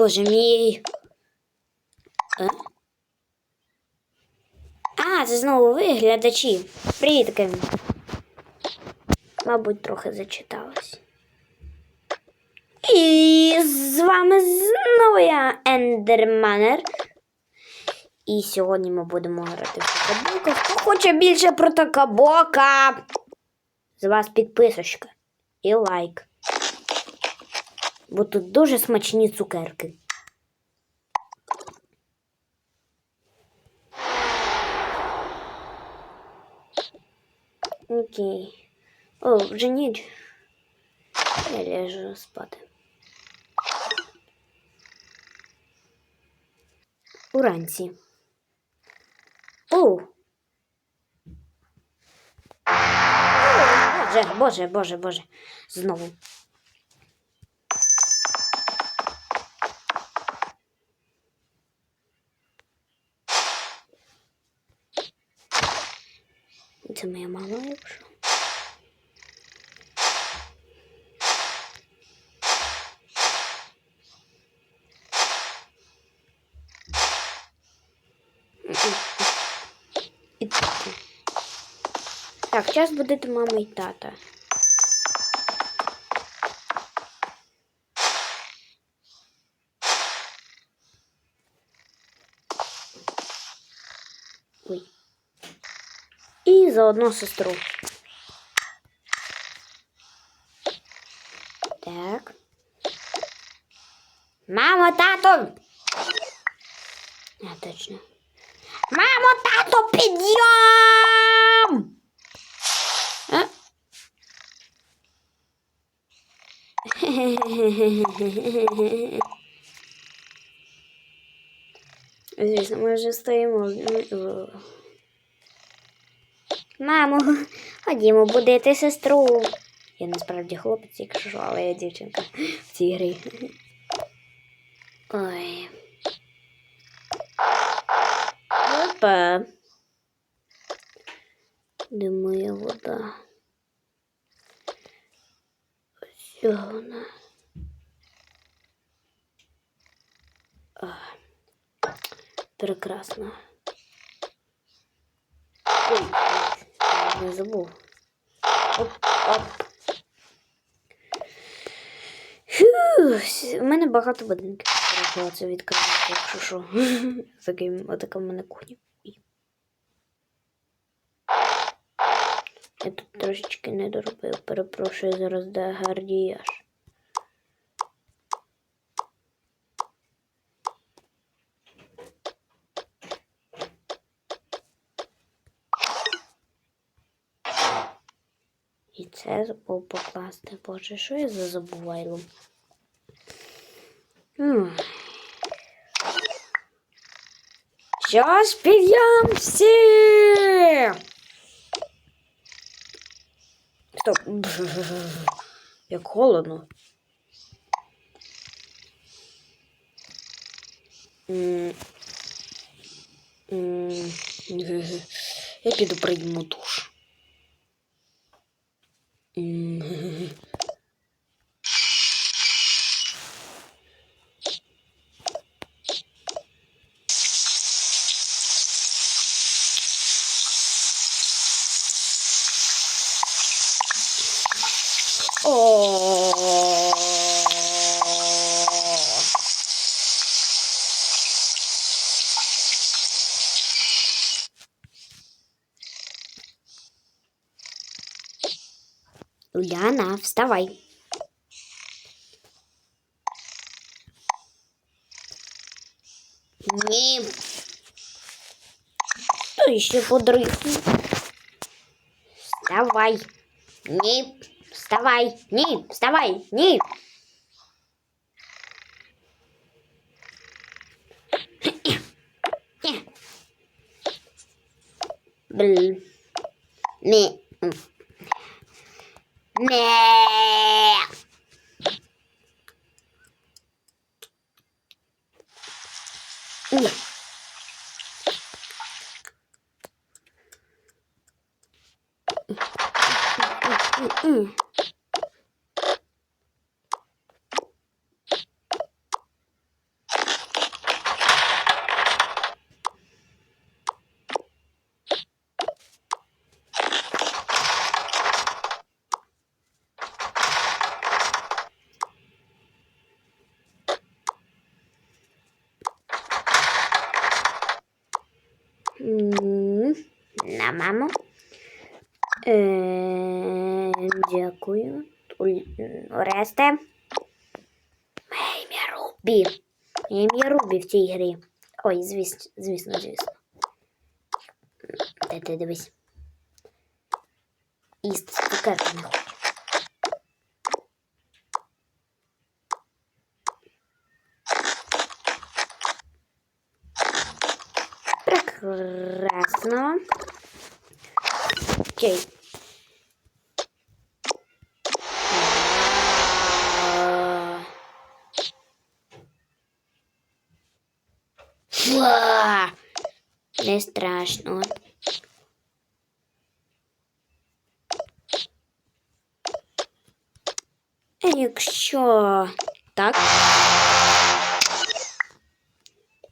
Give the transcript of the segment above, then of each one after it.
боже мій. А? А, це знову ви, глядачі. Привіт, Кевін. Мабуть, трохи зачиталась. І з вами знову я Ендерманер. І сьогодні ми будемо грати в Такабока. Хто хоче більше про Такабока? З вас підписочка і лайк. Бо тут дуже смачні цукерки. Окей. О, вже ніч. Я ляжу спати. Уранці. О! Боже, боже, боже, боже. Знову. Це моя мама, якщо. Так, час будете мама і тата. І заодно сестру. Так. Мамо, тато! А, точно. Мамо, тато, підйом! А? Звісно, ми вже стоїмо. Мамо, ходімо будити сестру. Я насправді хлопець, якщо що, але я дівчинка в цій грі. Ой. Опа. Де моя вода? Ось вона. А, прекрасно. Ой, я забув. Оп, оп. Фу, у мене багато будинків. Це відкривати, якщо що. Отака в мене кухня. Я тут трошечки не доробив, перепрошую зараз де гардіяж. І це забув покласти. Боже, що я за забувайло? М. Що ж всі? Стоп. Як холодно. Я піду прийму душ. 嗯。Уляна, вставай. Ні. Ти ще подрихни. Вставай. Ні. Вставай. Ні. Вставай. Ні. Бл. Ні. 오. 응, 응, 응, 응. На маму. Е, дякую. Оресте. Моє ім'я Рубі. Ім'я Рубі в цій грі. Ой, звісно, звісно, звісно. Де ти дивись. Їсти цукерки не хочу. Прекрасно. Окей. Не страшно. Якщо так.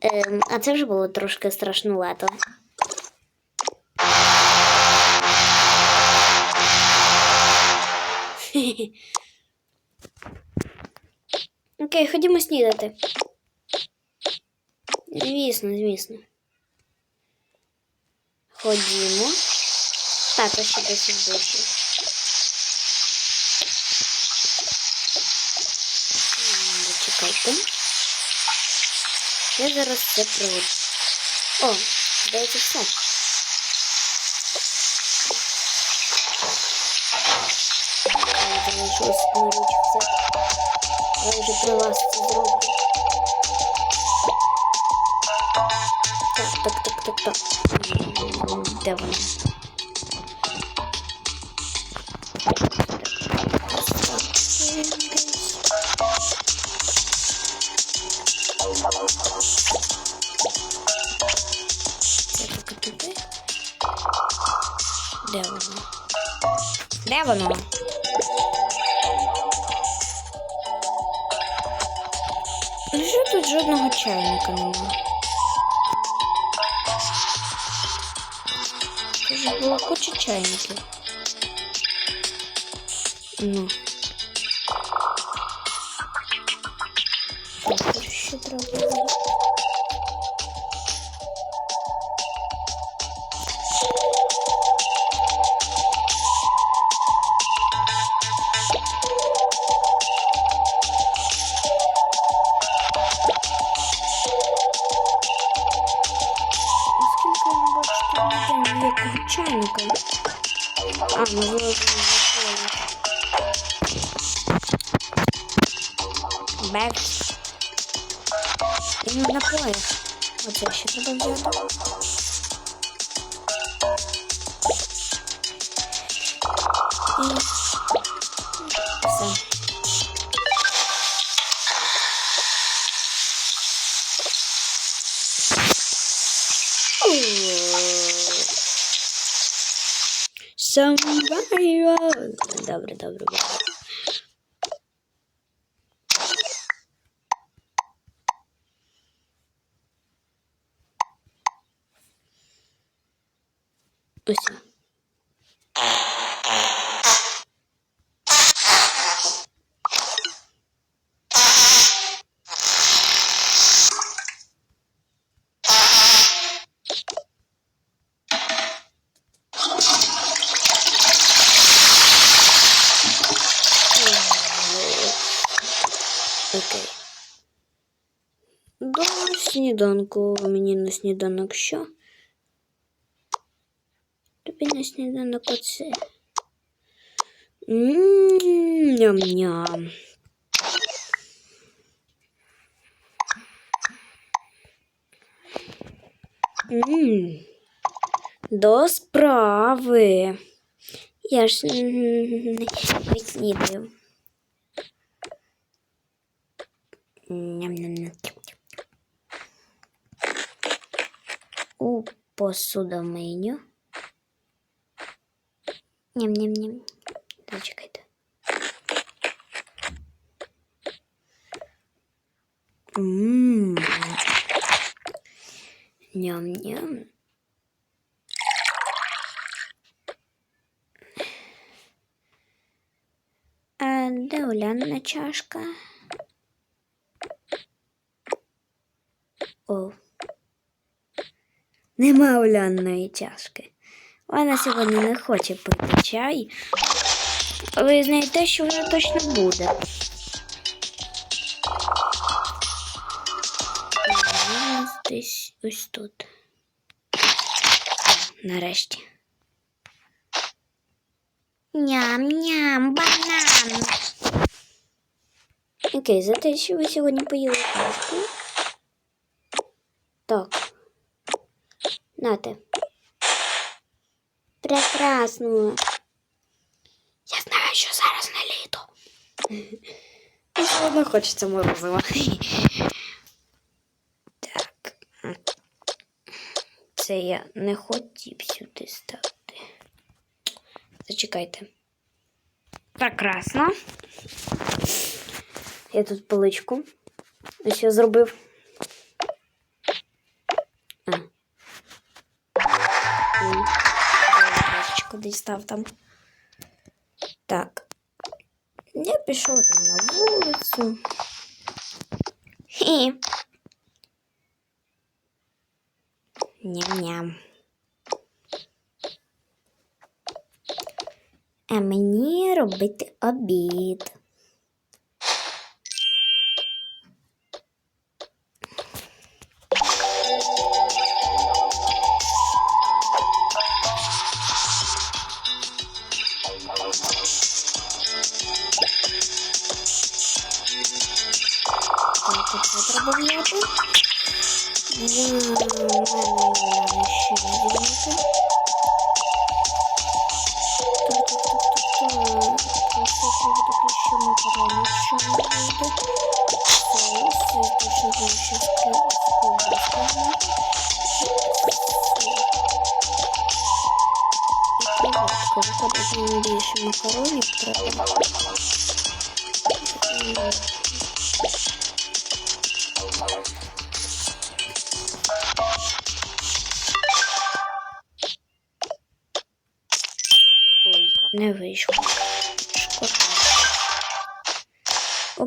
Ем, а це вже було трошки страшнувато. Окей, ходімо снідати. Звісно, звісно. Ходімо. Так, ось ще десь душі. М, Зачекайте. Я зараз все проведу. О, здається, все. Я вже при вас це зроблю. Так, так, так, так, так. Де туди. Де воно? Де воно? Чайника немає? Це ж куча чайників. Ну. Так, тут ще треба. Бек. І на напоїв. Оце ще треба взяти. І все. Survival. Добре, добре, добре. Ось. Окей. До сніданку мені на сніданок що? Тобі на сніданок оце. Ням-ням. До справи. Я ж не снідаю. Ням-ням-ням. У посудомийню. Ням-ням-ням. Зачекайте. Ням-ням. А де Уляна чашка? О. Нема улянної чашки. Вона сьогодні не хоче пити чай. Ви знаєте, що вона точно буде. Десь ось тут. Нарешті. Ням-ням, банан. Окей, за те, що ви сьогодні поїли кашку. Так. Нате. Прекрасно. Я знаю, що зараз не літо. І все одно хочеться морозива. Так. Це я не хотів сюди ставити. Зачекайте. Прекрасно. Я тут поличку. Ось я зробив. Поличку десь став там. Так. Я пішов там на вулицю. Хі. Ням-ням. А мені робити обід. Макаронів треба. Ой, не вийшло. Шкода. Опа.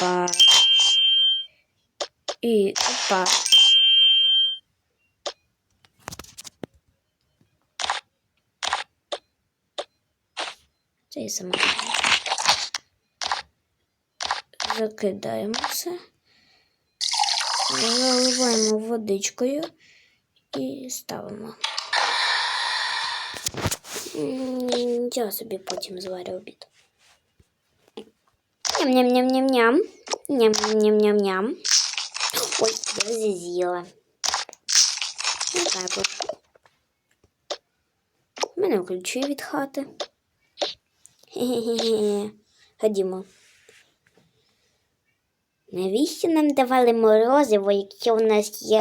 Опа. І опа. Це і сама. Закидаємо все. Заливаємо водичкою і ставимо. М, Я собі потім зварю обід. Ням-ням-ням-ням-ням. Ням-ням-ням-ням. Ой, я вже з'їла. Ну так от. У мене ключі від хати. Хе-хе-хе. Ходімо. Навіщо нам давали морозиво, якщо у нас є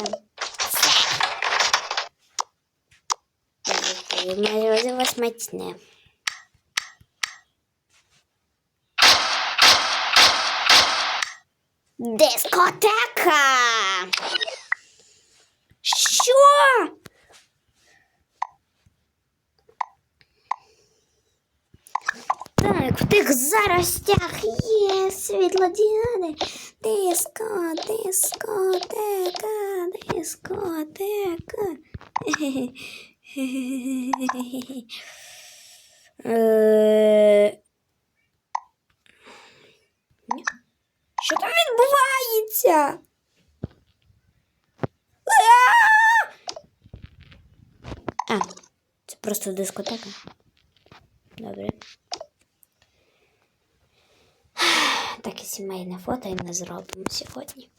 це? Морозиво смачне. Дискотека. Що? Так, в тих заростях є світлодіади. Диско, дискотека, дискотека. Е. Що там відбувається? А, це просто дискотека. Добре. Так і сімейне фото і не зробимо сьогодні.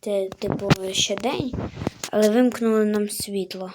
Це, типу, ще день, але вимкнули нам світло.